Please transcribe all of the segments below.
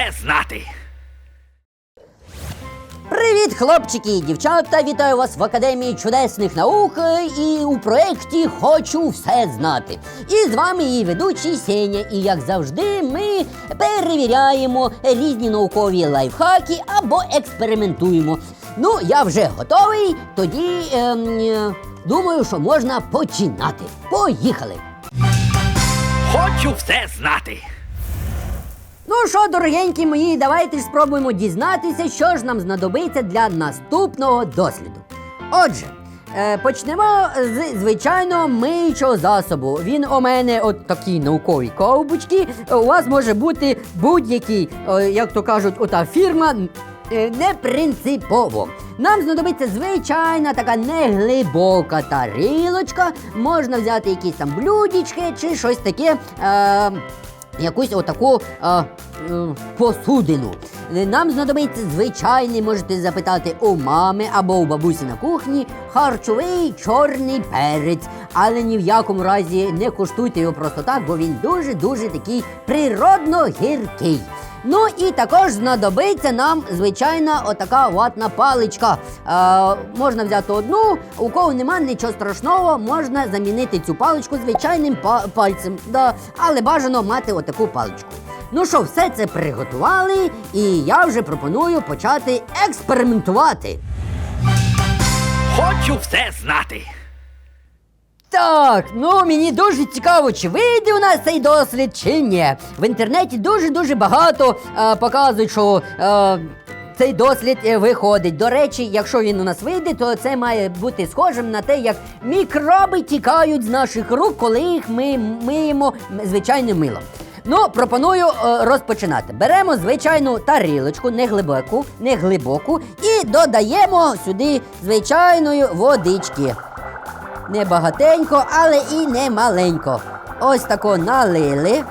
все знати. Привіт, хлопчики і дівчата! Вітаю вас в Академії чудесних наук і у проєкті Хочу все знати. І з вами її ведучий Сеня. І як завжди, ми перевіряємо різні наукові лайфхаки або експериментуємо. Ну, я вже готовий, тоді ем, думаю, що можна починати. Поїхали! Хочу все знати. Ну що, дорогенькі мої, давайте спробуємо дізнатися, що ж нам знадобиться для наступного досліду. Отже, е, почнемо з звичайного миючого засобу. Він у мене от такій науковій ковбочці. У вас може бути будь-який, е, як то кажуть, ота фірма. е, Не принципово. Нам знадобиться звичайна така неглибока тарілочка. Можна взяти якісь там блюдічки чи щось таке. Е, якусь отаку а, е, посудину. Нам знадобиться звичайний, можете запитати у мами або у бабусі на кухні, харчовий чорний перець. Але ні в якому разі не куштуйте його просто так, бо він дуже-дуже такий природно гіркий. Ну і також знадобиться нам звичайна отака ватна паличка. Е, можна взяти одну, у кого нема нічого страшного, можна замінити цю паличку звичайним па- пальцем. Да. Але бажано мати отаку паличку. Ну що, все це приготували, і я вже пропоную почати експериментувати. Хочу все знати. Так, ну мені дуже цікаво, чи вийде у нас цей дослід, чи ні. В інтернеті дуже-дуже багато е, показують, що е, цей дослід е, виходить. До речі, якщо він у нас вийде, то це має бути схожим на те, як мікроби тікають з наших рук, коли їх ми миємо звичайним милом. Ну, пропоную е, розпочинати. Беремо звичайну тарілочку, не глибоку, не глибоку, і додаємо сюди звичайної водички. Не багатенько, але і не маленько. Ось тако налили.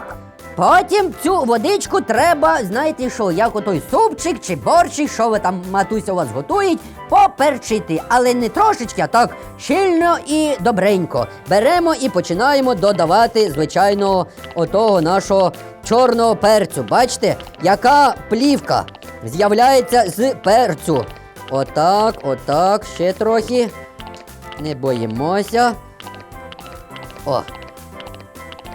Потім цю водичку треба, знаєте що, як отой супчик чи борщик, що ви там матуся у вас готують, поперчити. Але не трошечки, а так щільно і добренько. Беремо і починаємо додавати, звичайно, отого нашого чорного перцю. Бачите, яка плівка з'являється з перцю. Отак, отак, ще трохи. Не боїмося. О.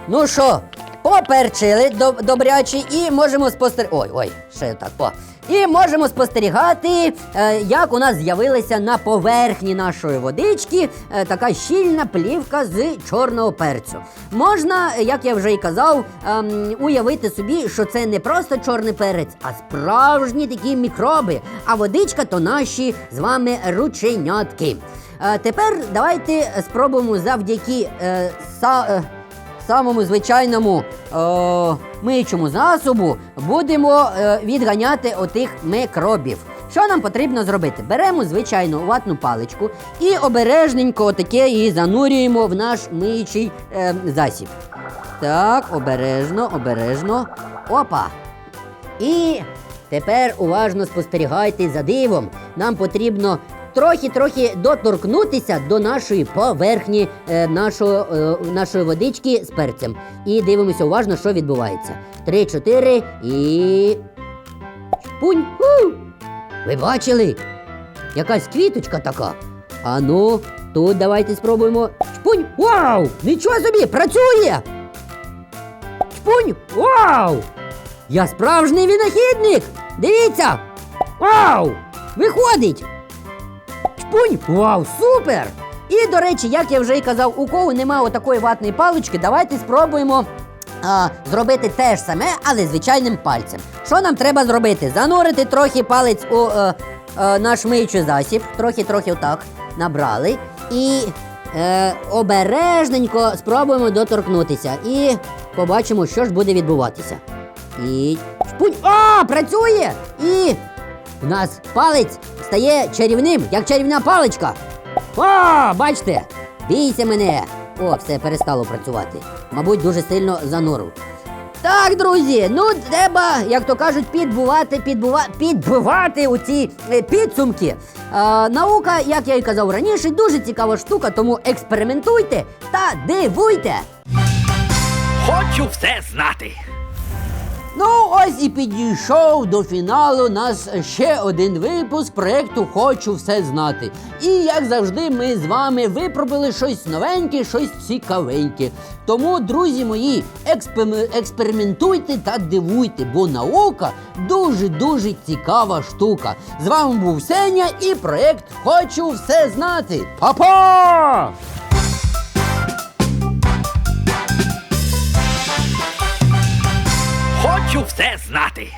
Ну що, поперчили доб- добряче і можемо спостерігати. Ой, ой, ще так. О. І можемо спостерігати, е, як у нас з'явилася на поверхні нашої водички е, така щільна плівка з чорного перцю. Можна, як я вже і казав, ем, уявити собі, що це не просто чорний перець, а справжні такі мікроби. А водичка то наші з вами рученятки. Е, тепер давайте спробуємо завдяки са, самому звичайному е, миючому засобу будемо е, відганяти отих мікробів. Що нам потрібно зробити? Беремо звичайну ватну паличку і обережненько таке її занурюємо в наш миючий е, засіб. Так, обережно, обережно. Опа! І тепер уважно спостерігайте за дивом. Нам потрібно трохи-трохи доторкнутися до нашої поверхні е, нашого, е, нашої водички з перцем. І дивимося уважно, що відбувається. Три-чотири і. Шпунь! У! Ви бачили? Якась квіточка така. А ну, тут давайте спробуємо. Шпунь! Вау! Нічого собі! Працює! Шпунь! Вау! Я справжній винахідник! Дивіться! Вау! Виходить! Шпунь! Вау, супер! І, до речі, як я вже і казав, у кого немає отакої ватної палички, давайте спробуємо а, зробити те ж саме, але звичайним пальцем. Що нам треба зробити? Занурити трохи палець у е, е, наш миючий засіб, трохи-трохи отак набрали. І е, обережненько спробуємо доторкнутися. І побачимо, що ж буде відбуватися. І. Шпунь! О, працює! І у нас палець стає чарівним, як чарівна паличка. О, бачите? Бійся мене. О, все перестало працювати. Мабуть, дуже сильно занурив. Так, друзі, ну треба, як то кажуть, підбувати, підбувати, підбивати у ці е, підсумки. А, наука, як я і казав раніше, дуже цікава штука, тому експериментуйте та дивуйте. Хочу все знати. Ну, ось і підійшов до фіналу нас ще один випуск проєкту Хочу все знати. І як завжди, ми з вами випробили щось новеньке, щось цікавеньке. Тому, друзі мої, експем- експериментуйте та дивуйте, бо наука дуже-дуже цікава штука. З вами був Сеня і проєкт Хочу все знати. Па-па! Хочу все знати.